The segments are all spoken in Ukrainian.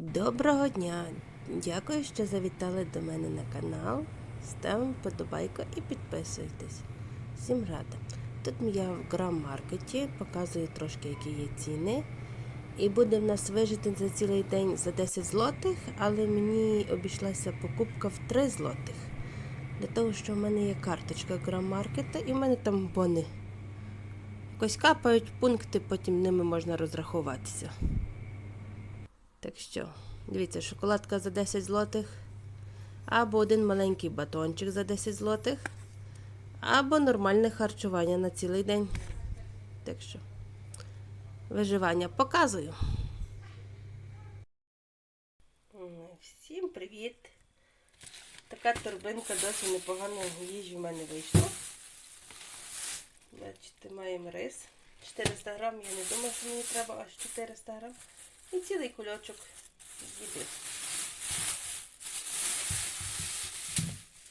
Доброго дня! Дякую, що завітали до мене на канал. Ставимо подобайку і підписуйтесь. Всім рада. Тут я в грам-маркеті, показую трошки, які є ціни. І буде в нас вижити за цілий день за 10 злотих, але мені обійшлася покупка в 3 злотих. Для того, що в мене є карточка грам-маркета і в мене там бони. Якось капають пункти, потім ними можна розрахуватися. Так що, дивіться, шоколадка за 10 злотих, або один маленький батончик за 10 злотих, або нормальне харчування на цілий день. Так що, виживання показую. Всім привіт! Така торбинка досить непоганої їжі в мене вийшла. Бачите, маємо рис. 400 грам, я не думаю, що мені треба аж 400 грам. І цілий кульочок їди.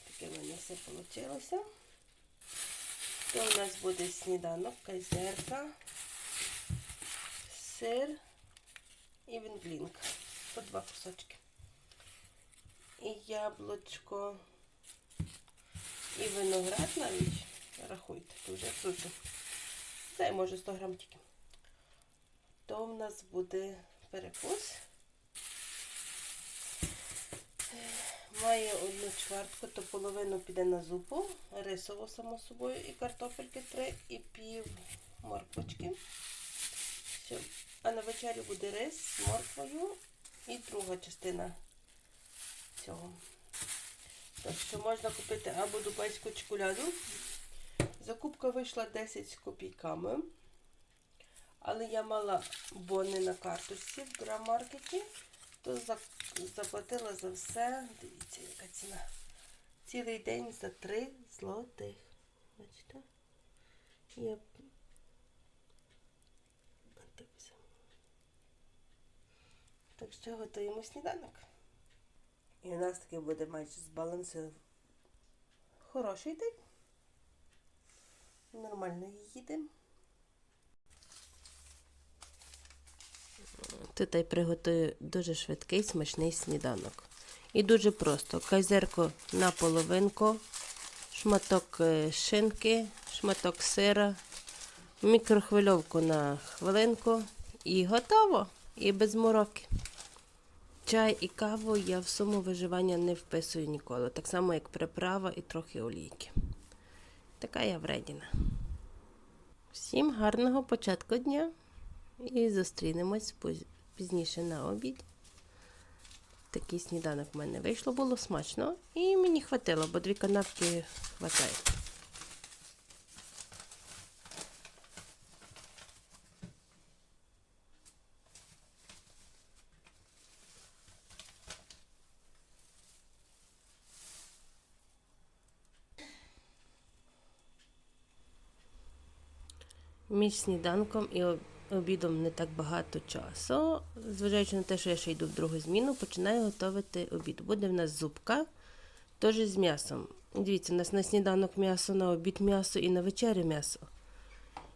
Таке в мене все вийшло. То у нас буде сніданок, кайзерка, сир і вінглінка. По два кусочки. І яблучко, і виноград навіть. Рахуйте, то вже цуцю. Дай, може, 100 грам тільки. То в нас буде перекус. Має одну чвертку, то половину піде на зупу, рисову, само собою, і картопельки три, і пів морквочки. Все. А на вечерю буде рис з морквою і друга частина цього. Так що можна купити або дубайську чоколяду. Закупка вийшла 10 з копійками. Але я мала бони на карточці в грамаркеті, то заплатила за все. Дивіться, яка ціна. Цілий день за 3 злотих. Бачите? Я... Так, що готуємо сніданок. І у нас таки буде майже збалансований хороший день. Нормально їдемо. Тут я приготую дуже швидкий смачний сніданок. І дуже просто. Кайзерко на половинку, шматок е, шинки, шматок сира, мікрохвильовку на хвилинку. І готово. І без мороки. Чай і каву я в суму виживання не вписую ніколи. Так само, як приправа і трохи олійки. Така я вредіна. Всім гарного початку дня і зустрінемось пізніше на обід. Такий сніданок в мене вийшло, було смачно. І мені хватило, бо дві канапки хватає. Між сніданком і об- обідом не так багато часу. Зважаючи на те, що я ще йду в другу зміну, починаю готувати обід. Буде в нас зубка, теж з м'ясом. Дивіться, у нас на сніданок м'ясо, на обід м'ясо і на вечерю м'ясо.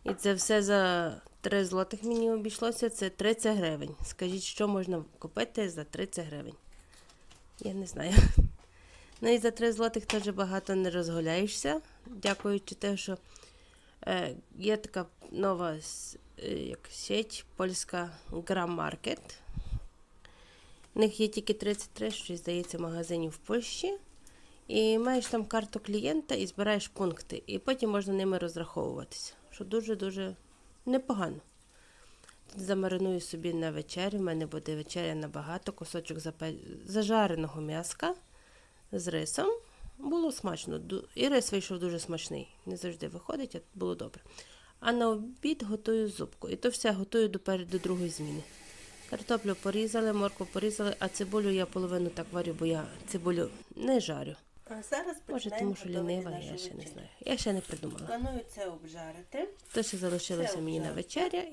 І це все за 3 злотих мені обійшлося, це 30 гривень. Скажіть, що можна купити за 30 гривень? Я не знаю. Ну і за 3 злотих теж багато не розгуляєшся, дякуючи те, що Є така нова е, як сеть польська Грам-Маркет. У них є тільки 33, що здається, магазинів в Польщі. І маєш там карту клієнта і збираєш пункти. І потім можна ними розраховуватися. Що дуже-дуже непогано. Тут замариную собі на вечерю. У мене буде вечеря набагато, кусочок зажареного м'яска з рисом. Було смачно. І рис вийшов дуже смачний. Не завжди виходить, а було добре. А на обід готую зубку. І то все готую до, пер- до другої зміни. Картоплю порізали, моркву порізали, а цибулю я половину так варю, бо я цибулю не жарю. А зараз Може, тому що лінива, я ще не знаю. Я ще не придумала. Планую це обжарити. То ще залишилося Це мені на вечеря.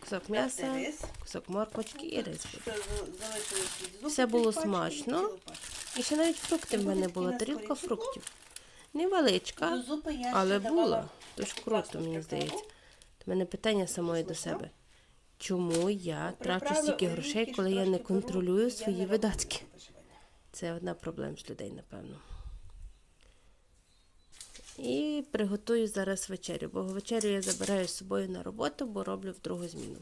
Кусок м'яса, кусок морквочки і рис. Що за- залишилось від зубки Все було смачно. І ще навіть фрукти в мене була, тарілка фруктів. Невеличка. Я Але була. Тож круто, мені здається. У мене питання самої до себе. чому я трачу стільки грошей, коли я не контролюю свої видатки. Це одна проблема з людей, напевно. І приготую зараз вечерю, бо вечерю я забираю з собою на роботу, бо роблю в другу зміну.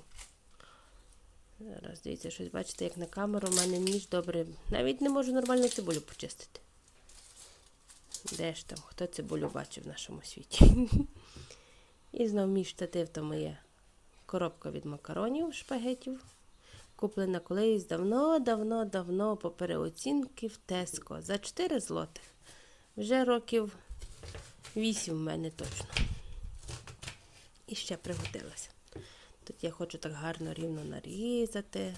Зараз дивіться, щось бачите, як на камеру, у мене ніж добре. Навіть не можу нормально цибулю почистити. Де ж там? Хто цибулю бачив в нашому світі? І знов мій штатив то моє коробка від макаронів, шпагетів. Куплена колись давно-давно-давно по переоцінки в Теско за 4 злотих. Вже років 8 в мене точно. І ще пригодилася. Тут я хочу так гарно рівно нарізати,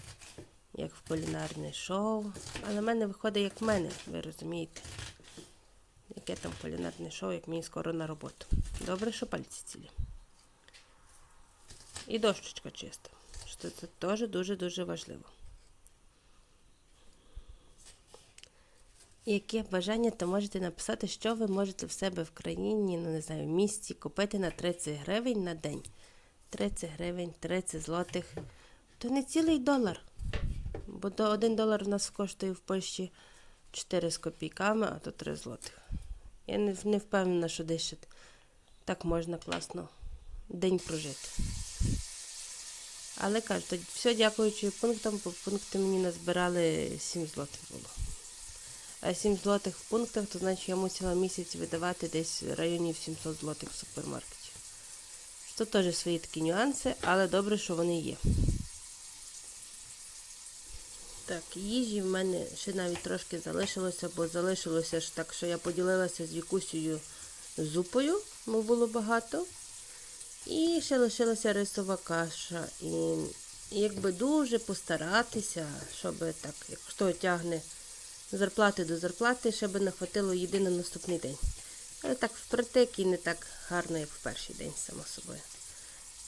як в кулінарне шоу. Але в мене виходить як в мене, ви розумієте. Яке там кулінарне шоу, як мені скоро на роботу. Добре, що пальці цілі. І дощечка чиста. Що це теж дуже-дуже важливо. Яке бажання, то можете написати, що ви можете в себе в країні, ну не знаю, в місті купити на 30 гривень на день. 30 гривень, 30 злотих. То не цілий долар. Бо до 1 долар в нас коштує в Польщі 4 з копійками, а то 3 злотих. Я не, не впевнена, що десь так можна класно день прожити. Але кажу, то все дякуючи пунктам, бо пункти мені назбирали 7 злотих було. А 7 злотих в пунктах, то значить я мусила місяць видавати десь в районі 700 злотих в супермаркеті. Що теж свої такі нюанси, але добре, що вони є. Так, їжі в мене ще навіть трошки залишилося, бо залишилося ж так, що я поділилася з Вікусею зупою, бо було багато. І ще лишилася рисова каша. І якби дуже постаратися, щоб так, як хто тягне зарплати до зарплати, щоб не хватило їди на наступний день. Але так впритик і не так гарно, як в перший день, само собою.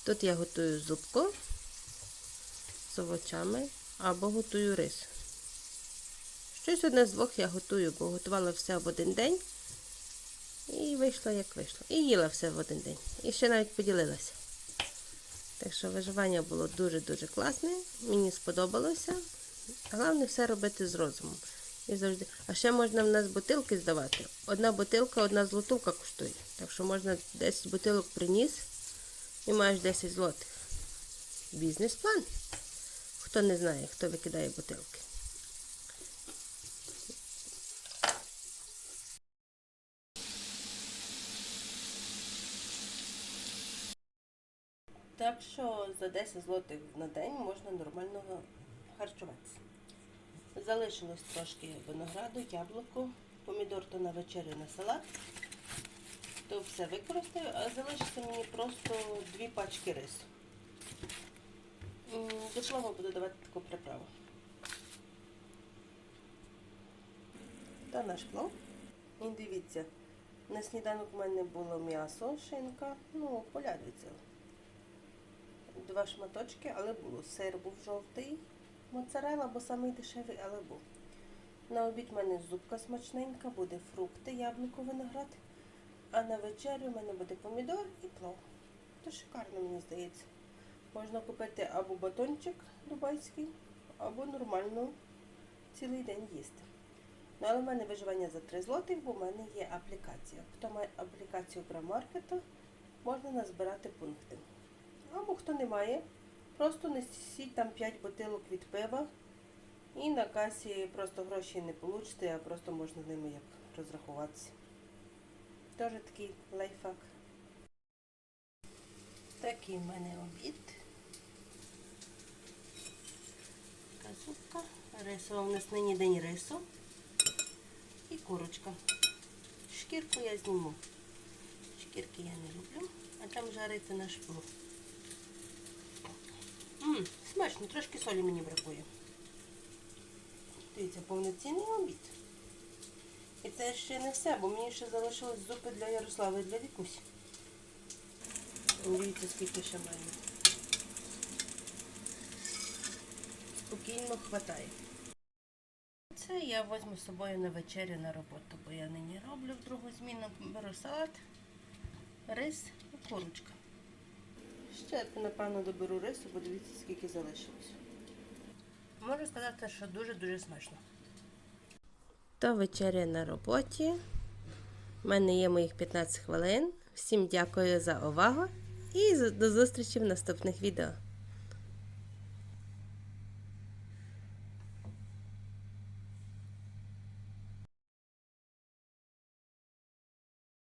Тут я готую зубку з овочами або готую рис. Щось одне з двох я готую, бо готувала все в один день. І вийшло, як вийшло. І їла все в один день. І ще навіть поділилася. Так що виживання було дуже-дуже класне. Мені сподобалося. Головне все робити з розумом. І завжди. А ще можна в нас бутилки здавати. Одна бутилка, одна злотувка коштує. Так що можна 10 бутилок приніс і маєш 10 злотих. Бізнес-план. Хто не знає, хто викидає бутилки. Так що за 10 злотих на день можна нормально харчуватися. Залишилось трошки винограду, яблуко, помідор то на вечерю на салат. То все використаю, а залишиться мені просто дві пачки рису. До слова буду давати таку приправу. Та наш плов. І дивіться, на сніданок у мене було м'ясо, шинка, ну, поляриця. Два шматочки, але було. Сир був жовтий, моцарела, бо самий дешевий, але був. На обід в мене зубка смачненька, буде фрукти, яблуко, виноград. А на вечерю в мене буде помідор і плов. То шикарно, мені здається. Можна купити або батончик дубайський, або нормально цілий день їсти. Ну, але в мене виживання за 3 злотих, бо в мене є аплікація. Хто має аплікацію Грамаркета, можна назбирати пункти. Або хто не має, просто несіть там 5 бутилок від пива і на касі просто гроші не получите, а просто можна ними як розрахуватися. Теж такий лайфхак. Такий в мене обід. Така зубка. Рисова у нас нині день рису. І курочка. Шкірку я зніму. Шкірки я не люблю, а там жариться наш плов. Смачно, трошки солі мені бракує. Дивіться, повноцінний обід. І це ще не все, бо мені ще залишилось зупи для Ярослава і для Вікусі. Дивіться, скільки ще маю. Спокійно хватає. Це я візьму з собою на вечерю на роботу, бо я нині роблю в другу зміну. Беру салат, рис і курочка. Ще, напевно, доберу рису, бо дивіться, скільки залишилось. Можу сказати, що дуже-дуже смачно. То вечеря на роботі. У мене є моїх 15 хвилин. Всім дякую за увагу і до зустрічі в наступних відео.